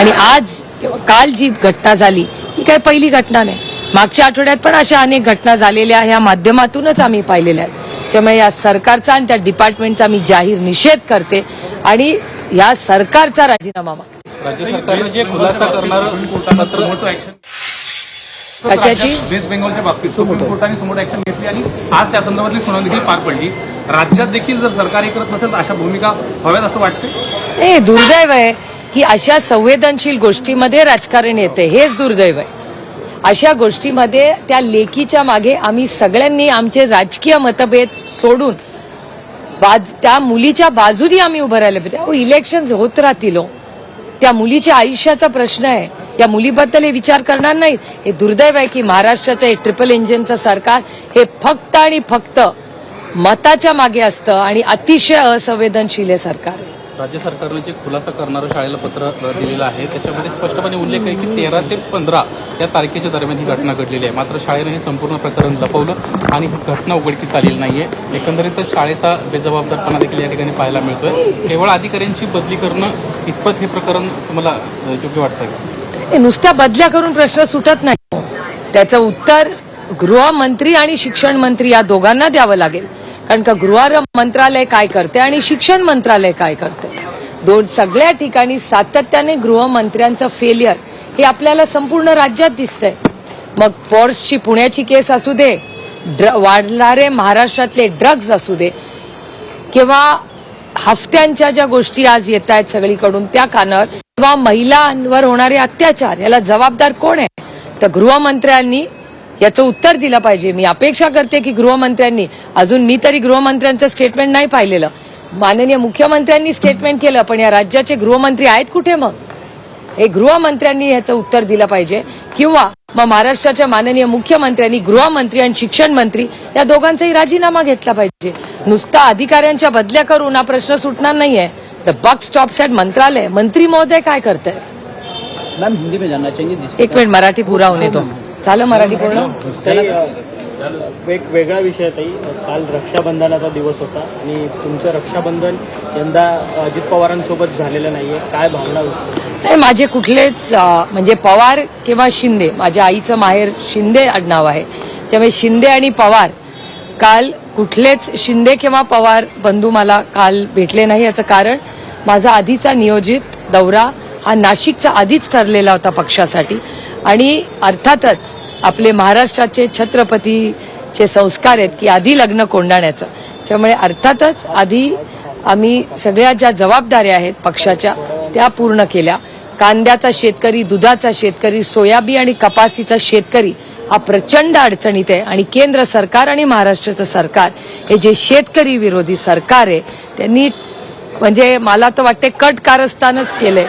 आणि आज काल जी घटना झाली ही काही पहिली घटना नाही. मागच्या आठवड्यात पण अशा अनेक घटना झालेल्या ह्या माध्यमातूनच आम्ही पाहिलेल्या आहेत. त्यामुळे या सरकारचा आणि त्या डिपार्टमेंटचा मी जाहीर निषेध करते आणि या सरकारचा राजीनामा मागते. राज्य सरकारनं जे खुलासा करणारं पत्र कशाची? वेस्ट बेंगॉलच्या बाबतीत सुप्रीम कोर्टाने समोर ऍक्शन घेतली आणि आज त्या संदर्भातली सुनावणी देखील पार पडली. राज्यात देखील जर सरकार हे करत नसेल तर अशा भूमिका हव्यात असं वाटतंय? हे दुर्दैव आहे. की अशा संवेदनशील गोष्टीमध्ये राजकारण येते. हेच दुर्दैव आहे. अशा गोष्टीमध्ये त्या लेखीच्या मागे आम्ही सगळ्यांनी आमचे राजकीय मतभेद सोडून बाज त्या मुलीच्या बाजूनी आम्ही उभं राहिले. पाहिजे इलेक्शन होत राहतील हो. त्या मुलीच्या आयुष्याचा प्रश्न आहे. या मुलीबद्दल हे विचार करणार नाहीत. हे दुर्दैव आहे की महाराष्ट्राचं हे ट्रिपल इंजिनचं सरकार हे फक्त आणि फक्त मताच्या मागे असतं आणि अतिशय असंवेदनशील हे सरकार राज्य सरकारनं जे खुलासा करणारं शाळेला पत्र दिलेलं आहे त्याच्यामध्ये स्पष्टपणे उल्लेख आहे की तेरा ते पंधरा या तारखेच्या दरम्यान ही घटना घडलेली आहे. मात्र शाळेनं हे संपूर्ण प्रकरण लपवलं आणि ही घटना उघडकीस आलेली नाहीये. एकंदरीतच शाळेचा बेजबाबदारपणा देखील या ठिकाणी पाहायला मिळतोय. केवळ अधिकाऱ्यांची बदली करणं इतपत हे प्रकरण तुम्हाला योग्य वाटतंय हे नुसत्या बदल्या करून प्रश्न सुटत नाही. त्याचं उत्तर गृहमंत्री आणि शिक्षण मंत्री या दोघांना द्यावं लागेल. कारण का गृह मंत्रालय काय करते आणि शिक्षण मंत्रालय काय करते? दोन सगळ्या ठिकाणी सातत्याने गृहमंत्र्यांचं फेलियर हे आपल्याला संपूर्ण राज्यात दिसतंय. मग पॉर्सची पुण्याची केस असू दे ड्र- वाढणारे महाराष्ट्रातले ड्रग्ज असू दे किंवा हफ्त्यांच्या ज्या गोष्टी आज येत आहेत सगळीकडून त्या कानावर किंवा महिलांवर होणारे अत्याचार याला जबाबदार कोण आहे? तर गृहमंत्र्यांनी याचं उत्तर दिलं पाहिजे. मी अपेक्षा करते की गृहमंत्र्यांनी अजून मी तरी गृहमंत्र्यांचं स्टेटमेंट नाही पाहिलेलं. माननीय मुख्यमंत्र्यांनी स्टेटमेंट केलं पण या राज्याचे गृहमंत्री आहेत कुठे मग? हे गृहमंत्र्यांनी ह्याचं उत्तर दिलं पाहिजे. किंवा मग महाराष्ट्राच्या माननीय मुख्यमंत्र्यांनी गृहमंत्री आणि शिक्षण मंत्री या दोघांचाही राजीनामा घेतला पाहिजे. नुसता अधिकाऱ्यांच्या बदल्या करून हा प्रश्न सुटणार नाहीये. द बक स्टॉप्स ॲट मंत्रालय. मंत्री महोदय काय करतायत? मैम हिंदी में जानना एक मिनिट मराठी पुरा होणे तो झालं मराठी पूर्ण? ताई, अ, एक वेगळा विषय आहे ताई. काल रक्षाबंधनाचा दिवस होता आणि तुमचं रक्षाबंधन यंदा अजित पवारांसोबत झालेलं नाहीये. काय भावना व्यक्त नाही माझे कुठलेच अं, म्हणजे पवार किंवा शिंदे माझ्या आईचं माहेर शिंदे आडनाव आहे. त्यामुळे शिंदे आणि पवार काल कुठलेच शिंदे किंवा पवार बंधू मला काल भेटले नाही याचं कारण माझा आधीचा नियोजित दौरा हा नाशिकचा आधीच ठरलेला होता पक्षासाठी. आणि अर्थातच आपले महाराष्ट्राचे छत्रपतीचे संस्कार आहेत की आधी लग्न कोंडाण्याचं त्यामुळे अर्थातच आधी आम्ही सगळ्या ज्या जबाबदाऱ्या आहेत पक्षाच्या त्या पूर्ण केल्या. कांद्याचा शेतकरी दुधाचा शेतकरी सोयाबी आणि कपासीचा शेतकरी हा प्रचंड अडचणीत आहे आणि केंद्र सरकार आणि महाराष्ट्राचं सरकार हे जे शेतकरी विरोधी सरकार आहे त्यांनी म्हणजे मला तर वाटते कट कारस्थानच केलंय.